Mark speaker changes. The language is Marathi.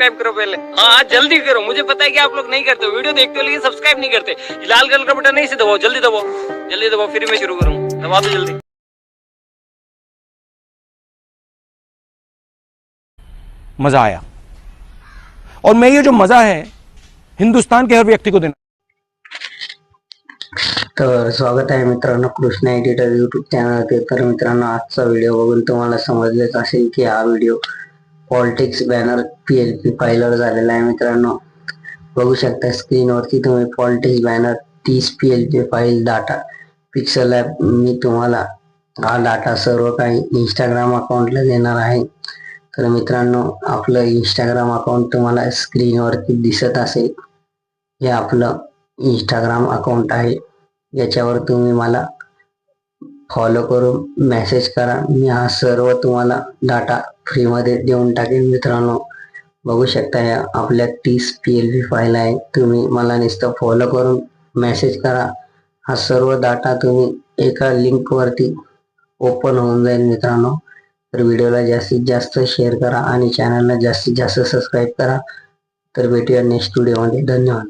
Speaker 1: सब्सक्राइब करो पहले। हाँ हाँ, जल्दी करो। मुझे पता है कि आप लोग नहीं करते वीडियो देखते हो लेकिन सब्सक्राइब नहीं करते। लाल कलर का बटन नहीं से दबाओ जल्दी दबाओ। जल्दी दबाओ फिर मैं शुरू करूँ। दबा दो जल्दी।
Speaker 2: मज़ा आया। और मैं ये जो मज़ा है हिंदुस्तान के हर व्यक्ति को देना।
Speaker 3: तर स्वागत आहे मित्रांनो कृष्ण एडिटर युट्यूब चॅनलवरती तर मित्रांनो आजचा व्हिडिओ बघून तुम्हाला समजलेच असेल की हा video politics banner PLP L फाईलवर झालेला आहे मित्रांनो. बघू शकता स्क्रीनवरती तुम्ही पॉलिटिक्स बॅनर तीस P L P file data pixel app मी तुम्हाला हा डाटा सर्व काही इंस्टाग्राम अकाउंटला देणार आहे. तर मित्रांनो आपलं इंस्टाग्राम अकाउंट तुम्हाला स्क्रीनवरती दिसत असेल. हे आपलं इंस्टाग्राम अकाउंट आहे. याच्यावर तुम्ही मला फॉलो करून मेसेज करा. मी हा सर्व तुम्हाला डाटा फ्रीमध्ये देऊन टाकेन मित्रांनो. बघू शकता या आपल्या तीस पी एल व्ही फाईल आहे. तुम्ही मला नुसतं फॉलो करून मेसेज करा. हा सर्व डाटा तुम्ही एका लिंकवरती ओपन होऊन जाईल मित्रांनो. तर व्हिडिओला जास्तीत जास्त शेअर करा आणि चॅनलला जास्तीत जास्त सबस्क्राईब करा. तर भेटूया नेक्स्ट व्हिडिओमध्ये धन्यवाद.